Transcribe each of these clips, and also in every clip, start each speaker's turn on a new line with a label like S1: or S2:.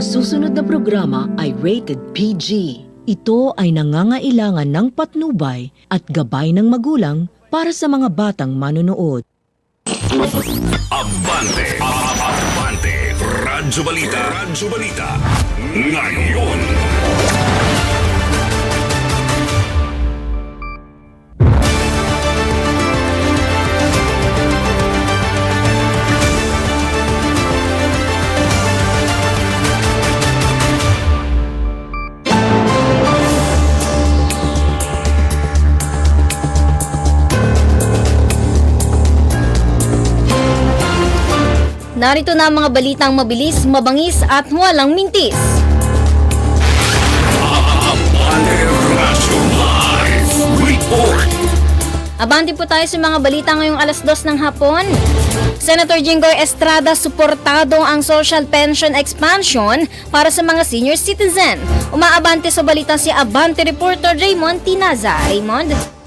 S1: Ang susunod na programa ay rated PG. Ito ay nangangailangan ng patnubay at gabay ng magulang para sa mga batang manonood.
S2: Abante, Abante, Radyo Balita, Radyo Balita, ngayon.
S3: Narito na ang mga balitang mabilis, mabangis at walang mintis.
S2: Abante,
S3: po tayo sa mga balita ngayong alas dos ng hapon. Senator Jinggoy Estrada suportado ang social pension expansion para sa mga senior citizen. Umaabante sa balita si Abante reporter Raymond Tinaza. Raymond?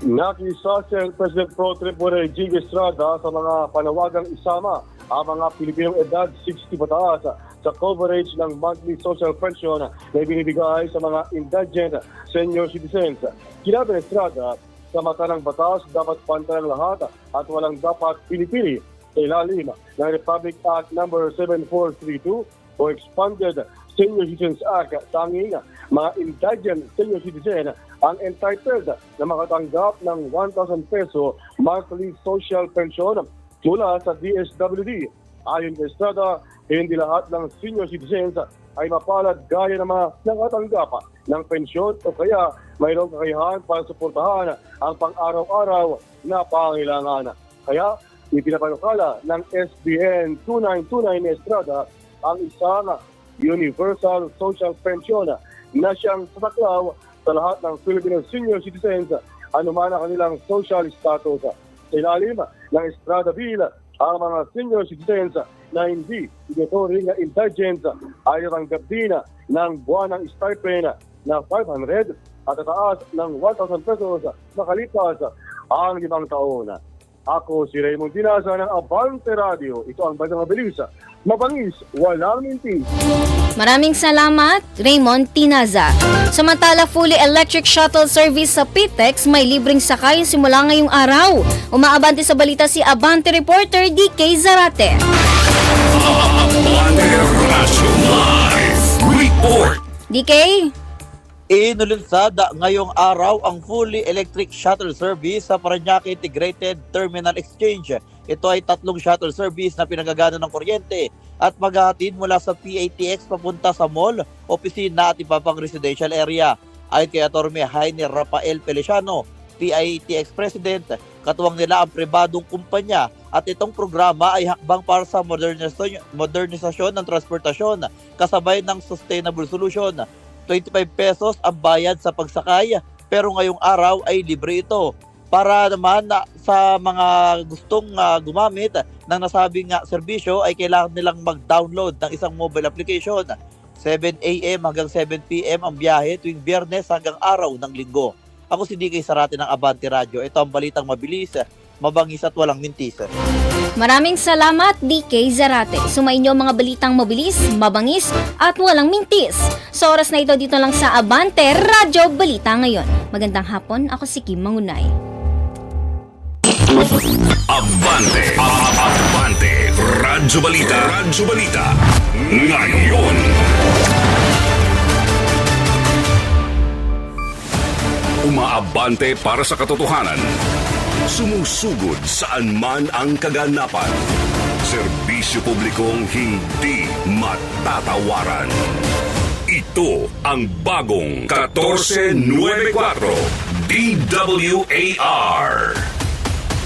S4: Nakisa si President Pro Tempore Jing Estrada sa mga panawagang isama ang mga Pilipinong edad 60 pataas sa coverage ng monthly social pension na ibinibigay sa mga indigent senior citizens. Kinabi ni Estrada, sa mata ng batas, dapat pantay ang lahat at walang dapat pinipili sa ilalim ng Republic Act No. 7432 o Expanded Senior Citizens Act. Tanging mga indigent senior citizen ang entitled na makatanggap ng 1,000 peso monthly social pension mula sa DSWD. Ayon kay Estrada, hindi lahat ng senior citizens ay mapalad gaya ng mga nakatanggap ng pensyon o kaya mayroong kakayahan para suportahan ang pang-araw-araw na pangailangan. Kaya ipinapanukala ng SBN 2929 ni Estrada ang isang universal social pension na siyang sasaklaw sa lahat ng Filipino senior citizens anuman ang kanilang social status. Sa ilalim ng Estrada Bill, ang mga senior citizens na hindi tinuturing na indigent ay tanggap din ng buwan ng stipend na 500 at tataas ng 1,000 pesos makalipas ang limang taon. Ako si Raymond Dinaza ng Abante Radio. Ito ang Bagang Mabilis. Mabangis, walang mintis.
S3: Maraming salamat, Raymond Tinaza. Samantala, fully electric shuttle service sa PITEX may libreng sakay simula ngayong araw. Umaabante sa balita si Abante reporter DK Zarate. DK?
S5: Inulinsada ngayong araw ang fully electric shuttle service sa Parañaque Integrated Terminal Exchange. Ito ay tatlong shuttle service na pinagagana ng kuryente at maghahatid mula sa PATX papunta sa mall, opisina at iba pang residential area. Ayon kay Atorme Jaime Rafael Feliciano, PITX President, katuwang nila ang pribadong kumpanya at itong programa ay hakbang para sa modernisasyon, ng transportasyon kasabay ng sustainable solution 25 pesos ang bayad sa pagsakay pero ngayong araw ay libre ito. Para naman na sa mga gustong ah, gumamit ng nasabing nga serbisyo ay kailangan nilang mag-download ng isang mobile application. 7 a.m. hanggang 7 p.m. ang biyahe tuwing biyernes hanggang araw ng linggo. Ako si DK Sarate ng Abante Radio. Ito ang balitang mabilis, mabangis at walang mintis.
S3: Maraming salamat, DK Zarate. Sumainyo mga balitang mabilis, mabangis, at walang mintis. Sa oras na ito dito lang sa Abante Radyo Balita ngayon. Magandang hapon, ako si Kim Mangunay.
S2: Abante, Abante, Radyo Balita, Radyo Balita, ngayon. Umaabante para sa katotohanan. Sumusugod saan man ang kaganapan. Serbisyo publikong hindi matatawaran. Ito ang bagong 1494 DWAR.